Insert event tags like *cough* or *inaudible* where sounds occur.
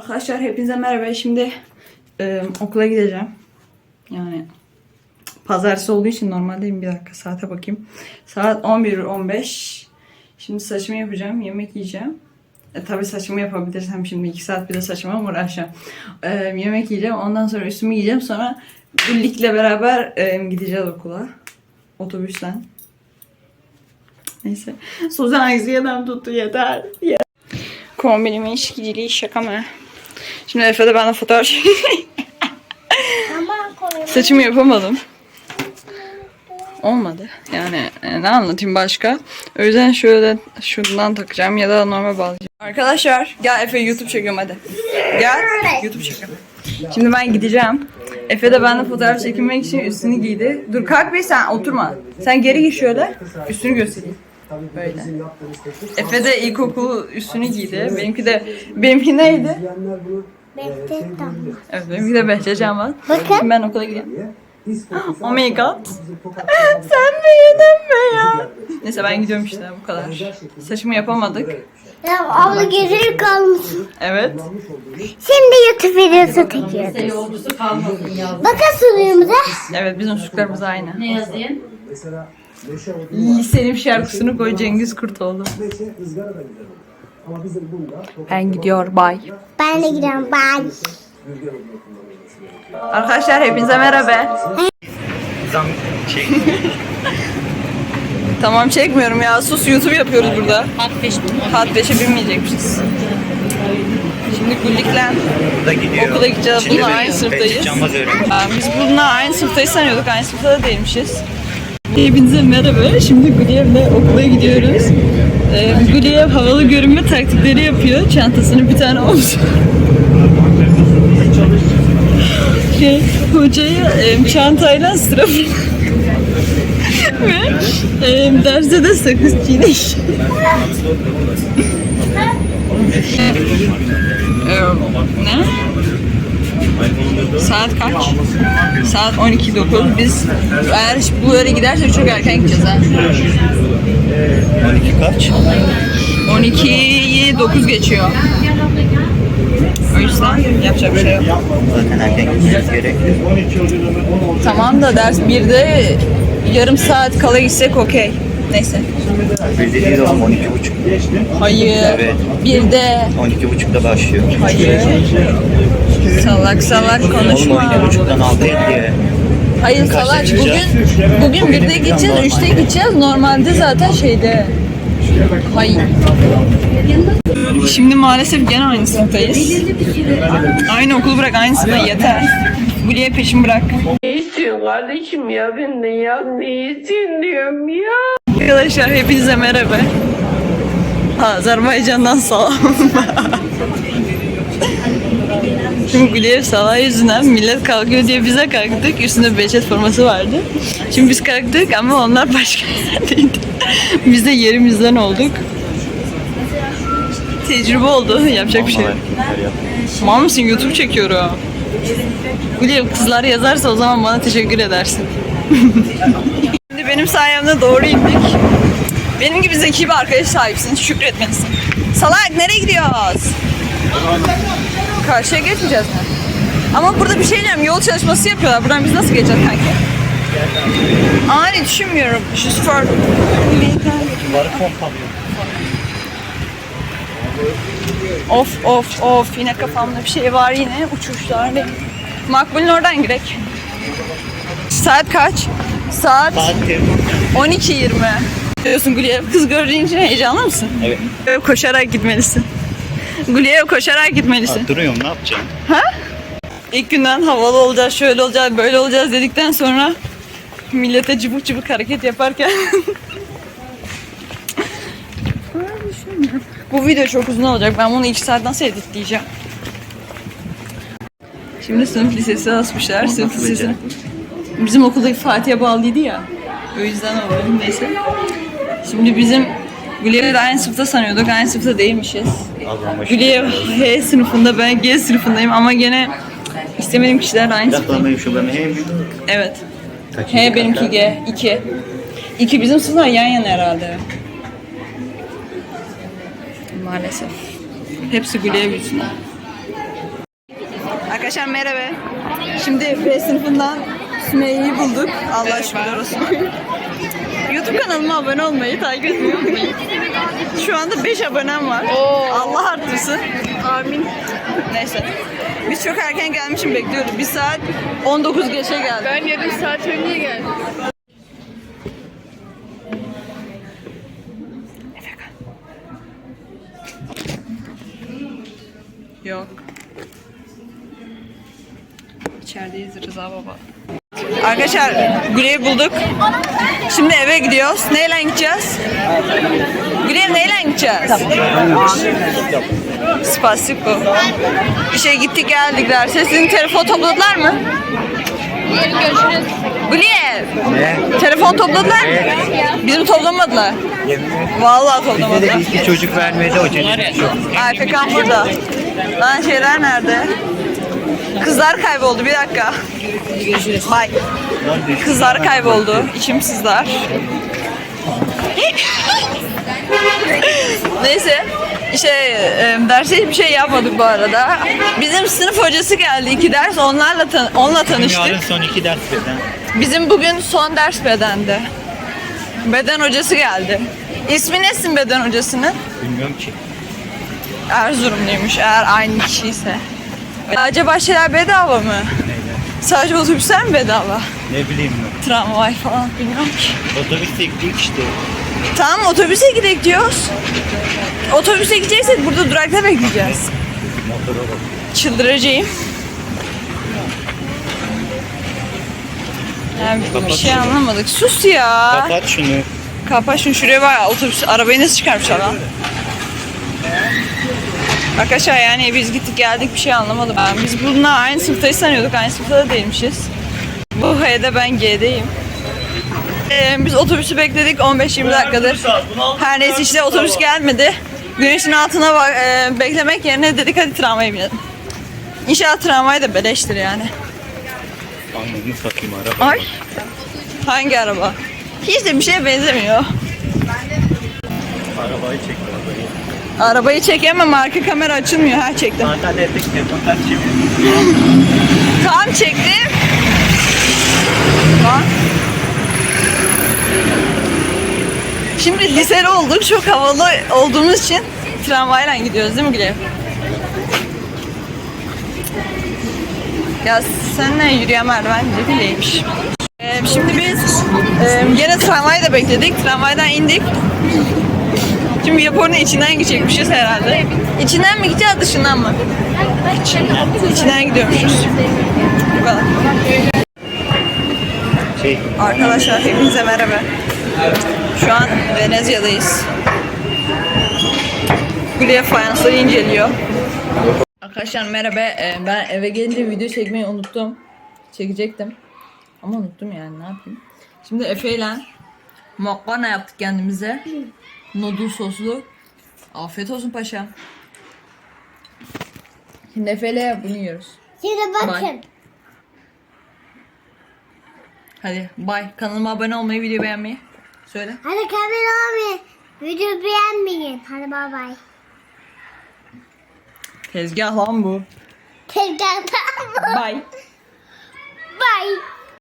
Arkadaşlar hepinize merhaba. Şimdi e, okula gideceğim. Yani pazartesi olduğu için normaldeyim. Bir dakika saate bakayım. Saat 11.15. Şimdi saçımı yapacağım. Yemek yiyeceğim. E, tabii saçımı yapabilirsem şimdi 2 saat bir de saçıma uğraşacağım. E, yemek yiyeceğim. Ondan sonra üstümü giyeceğim. Sonra Güllik'le beraber e, gideceğiz okula. Otobüsten. Neyse. Suzan anksiyeden tuttu yeter. yeter. Kombinimin şekiciliği şaka mı? Şimdi Efe de bana fotoğraf. *laughs* Saçımı yapamadım. Olmadı. Yani e, ne anlatayım başka? O yüzden şöyle şundan takacağım ya da normal bağlayacağım. Arkadaşlar gel Efe YouTube çekiyorum hadi. Gel YouTube çekiyorum. Şimdi ben gideceğim. Efe de benden fotoğraf çekilmek için üstünü giydi. Dur kalk bir sen oturma. Sen geri gir şöyle. Üstünü göstereyim. Böyle. Efe de ilkokul üstünü giydi. Benimki de benimki neydi? Bekle tamam. Evet benimki de Behçecan var. Bakın. Şimdi ben okula gidiyorum. Oh my god. *laughs* Sen beğendin mi ya? Neyse ben gidiyorum işte bu kadar. Saçımı yapamadık. Ya abla geri kalmış. Evet. Şimdi YouTube videosu çekiyoruz. Yolcusu kalmasın ya. Bakın suyumuza. Evet bizim ışıklarımız aynı. Ne yazayım? Selim şarkısını koy Cengiz Kurtoğlu. Neşe ızgara da olur. Ama bizim bunda Ben gidiyor bay. Ben de gidiyorum. Kullanılması Arkadaşlar hepinize merhaba. Zam şey Tamam çekmiyorum ya sus YouTube yapıyoruz burada. Hat 5 Hat 5'e binmeyecekmişiz. Şimdi Güllik'le burada gidiyor. okula gideceğiz. Şimdi Bununla ben- aynı ben sınıftayız. çıkacağımaz öğrenci. Aa, biz bununla aynı sınıftayız sanıyorduk. Aynı sınıfta da değilmişiz. Hepinize merhaba. Şimdi Güliyev'le okula gidiyoruz. Ee, Güliyev havalı görünme taktikleri yapıyor. Çantasını bir tane omuz. şey, hocayı e, çantayla sıra ve e, derste de sakız çiğneş. Ne? Saat kaç? Saat 12.09. Biz eğer bu yere gidersek çok erken gideceğiz ha. 12 kaç? 12'yi 9 geçiyor. O yüzden yapacak bir şey yok. Zaten erken gitmemiz gerekiyor. Tamam da ders 1'de yarım saat kala gitsek okey. Neyse. Bir de değil oğlum 12 buçuk. Hayır. Evet. 1'de 12 buçukta başlıyor. Hayır. Salak salak Oğlum konuşma. 12 buçuktan 6.50'ye. Hayır Kaçta salak bugün bugün 1'de gideceğiz, 3'te gideceğiz. Normalde zaten şeyde. Hayır. Şimdi maalesef gene aynı sınıftayız. Aynı okulu bırak aynı sınıfta yeter. Guliye peşin bırak. Ne istiyorsun kardeşim ya benden ya ne istiyorsun diyorum ya. Arkadaşlar hepinize merhaba. Azerbaycan'dan salam. Şimdi Gülev Salah yüzünden millet kalkıyor diye bize kalktık. Üstünde Behçet forması vardı. Şimdi biz kalktık ama onlar başka *laughs* yerdeydi. biz de yerimizden olduk. Tecrübe oldu. *laughs* Yapacak bir şey yok. Mal mısın? YouTube çekiyorum. Gülev kızlar yazarsa o zaman bana teşekkür edersin. *laughs* Şimdi benim sayemde doğru indik. Benim gibi zeki bir arkadaş sahipsin. Şükretmelisin. Salak nereye gidiyoruz? Karşıya geçmeyeceğiz mi? Ama burada bir şey diyeceğim. Yol çalışması yapıyorlar. Buradan biz nasıl geçeceğiz kanki? Ani düşünmüyorum. Just for... Of of of yine kafamda bir şey var yine uçuşlar ne? Makbul'ün oradan girek. Saat kaç? Saat Saat 12.20. Diyorsun Gülyev kız için heyecanlı mısın? Evet. Koşarak gitmelisin. Gülyev koşarak gitmelisin. Ha, duruyorum ne yapacağım? İlk günden havalı olacağız, şöyle olacağız, böyle olacağız dedikten sonra millete cıbık cıbık hareket yaparken *laughs* Bu video çok uzun olacak. Ben bunu iki saat nasıl editleyeceğim? Şimdi sınıf lisesi asmışlar. Sınıf lisesi. Bizim okuldaki Fatih'e bağlıydı ya. O yüzden oldu. Neyse. Şimdi bizim Gülev'le aynı sınıfta sanıyorduk. Aynı sınıfta değilmişiz. Gülev H sınıfında ben G sınıfındayım ama gene istemediğim kişiler aynı sınıf. Yaklamayı şu ben hem Evet. H benimki? G. 2. 2 bizim sınıflar yan yana herhalde. Maalesef. Hepsi Gülev yüzünden. Arkadaşlar merhaba. Şimdi B sınıfından Sümeyye'yi bulduk. Allah şükürler olsun. YouTube kanalıma abone olmayı, takip etmeyi unutmayın. Şu anda 5 abonem var. Allah arttırsın. Amin. Neyse. Biz çok erken gelmişim bekliyoruz. Bir saat 19 geçe geldik. Ben yarım saat önce geldim. Yok. İçerideyiz Rıza Baba. Arkadaşlar Güley'i bulduk. Şimdi eve gidiyoruz. Neyle gideceğiz? Güley neyle gideceğiz? Spasibo. İşe gittik geldik derse. Sizin telefon topladılar mı? Görüşürüz. Güley. Telefon topladılar mı? Bizim toplamadılar. Vallahi toplamadılar. Bir çocuk vermedi o çocuk. Ay Pekan burada. Lan şeyler nerede? Kızlar kayboldu bir dakika. Bye. Kızlar kayboldu. İçim sızlar. *laughs* Neyse. İşte e, derse hiçbir şey yapmadık bu arada. Bizim sınıf hocası geldi iki ders. Onlarla tan- onunla tanıştık. Yarın son iki ders birden. Bizim bugün son ders bedende. Beden hocası geldi. İsmi nesin beden hocasının? Bilmiyorum ki. Erzurumluymuş eğer aynı kişiyse. Acaba şeyler bedava mı? Sadece otobüsler mi bedava? Ne bileyim ben. Tramvay falan bilmiyorum ki. Otobüste gittik işte. Tamam otobüse gidelim diyoruz. Otobüse gideceksek burada durakta bekleyeceğiz. Motora bak. Çıldıracağım. Yani bir Kapat şey şunu. anlamadık. Sus ya. Kapat şunu. Kapat şunu şuraya bak otobüs arabayı nasıl çıkarmışlar lan? Arkadaşlar yani biz gittik geldik bir şey anlamadım. Yani biz bununla aynı sınıftayız sanıyorduk. Aynı sınıfta da değilmişiz. Bu H'de ben G'deyim. Ee, biz otobüsü bekledik 15-20 dakikadır. Her neyse işte otobüs gelmedi. Güneşin altına bak, e, beklemek yerine dedik hadi tramvaya binelim. İnşallah tramvay da beleştir yani. Anlamını satayım araba. Ay. Hangi araba? Hiç de bir şeye benzemiyor. Arabayı çek arabayı. Çekemem arka kamera açılmıyor. Ha çektim. Zaten. Tamam çektim. Bak. Şimdi liseli olduk. Çok havalı olduğumuz için tramvayla gidiyoruz değil mi Gülev? Ya seninle yürüyen merdiven değilmiş. Ee, şimdi biz e, gene tramvayda bekledik. Tramvaydan indik. Şimdi Japon'un içinden geçecekmişiz herhalde. İçinden mi gideceğiz dışından mı? İçinden gidiyormuşuz. Bu kadar. Şey, Arkadaşlar hepinize merhaba. Şu an Venezya'dayız. Gülüye fayansları inceliyor. Arkadaşlar merhaba. Ee, Ben eve gelince video çekmeyi unuttum. Çekecektim. Ama unuttum yani ne yapayım. Şimdi Efe ile makarna yaptık kendimize. Noodle soslu. Afiyet olsun paşam. Şimdi Efe ile bunu yiyoruz. Şimdi bakın. Bye. Hadi bye. Kanalıma abone olmayı, video beğenmeyi. Söyle. Hadi kamera abi. Video beğenmeyin. Hadi bay bay. Tezgah lan bu. Tekrar Bye. Bye.